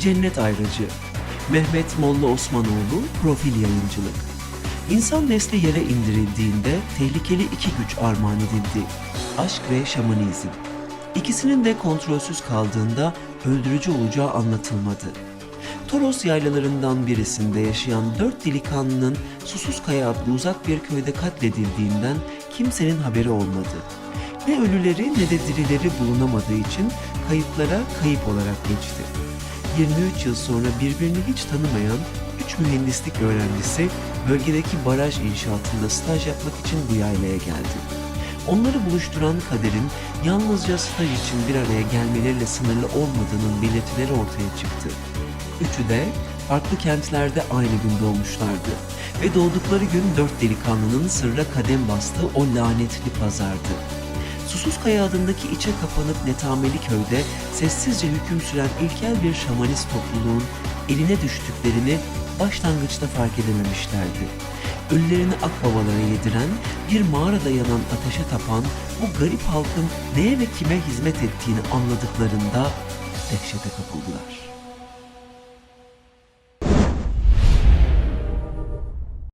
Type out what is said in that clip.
Cennet Ayracı Mehmet Molla Osmanoğlu Profil Yayıncılık İnsan nesli yere indirildiğinde tehlikeli iki güç armağan edildi. Aşk ve şamanizm. İkisinin de kontrolsüz kaldığında öldürücü olacağı anlatılmadı. Toros yaylalarından birisinde yaşayan dört delikanlının Susuzkaya adlı uzak bir köyde katledildiğinden kimsenin haberi olmadı. Ne ölüleri ne de dirileri bulunamadığı için kayıtlara kayıp olarak geçti. 23 yıl sonra birbirini hiç tanımayan üç mühendislik öğrencisi bölgedeki baraj inşaatında staj yapmak için bu yaylaya geldi. Onları buluşturan kaderin yalnızca staj için bir araya gelmeleriyle sınırlı olmadığının belirtileri ortaya çıktı. Üçü de farklı kentlerde aynı gün doğmuşlardı ve doğdukları gün dört delikanlının sırra kadem bastığı o lanetli pazardı. Susuzkaya adındaki içe kapanıp netameli köyde sessizce hüküm süren ilkel bir şamanist topluluğun eline düştüklerini başlangıçta fark edememişlerdi. Ölülerini akbabalara yediren, bir mağarada yanan ateşe tapan bu garip halkın neye ve kime hizmet ettiğini anladıklarında dehşete kapıldılar.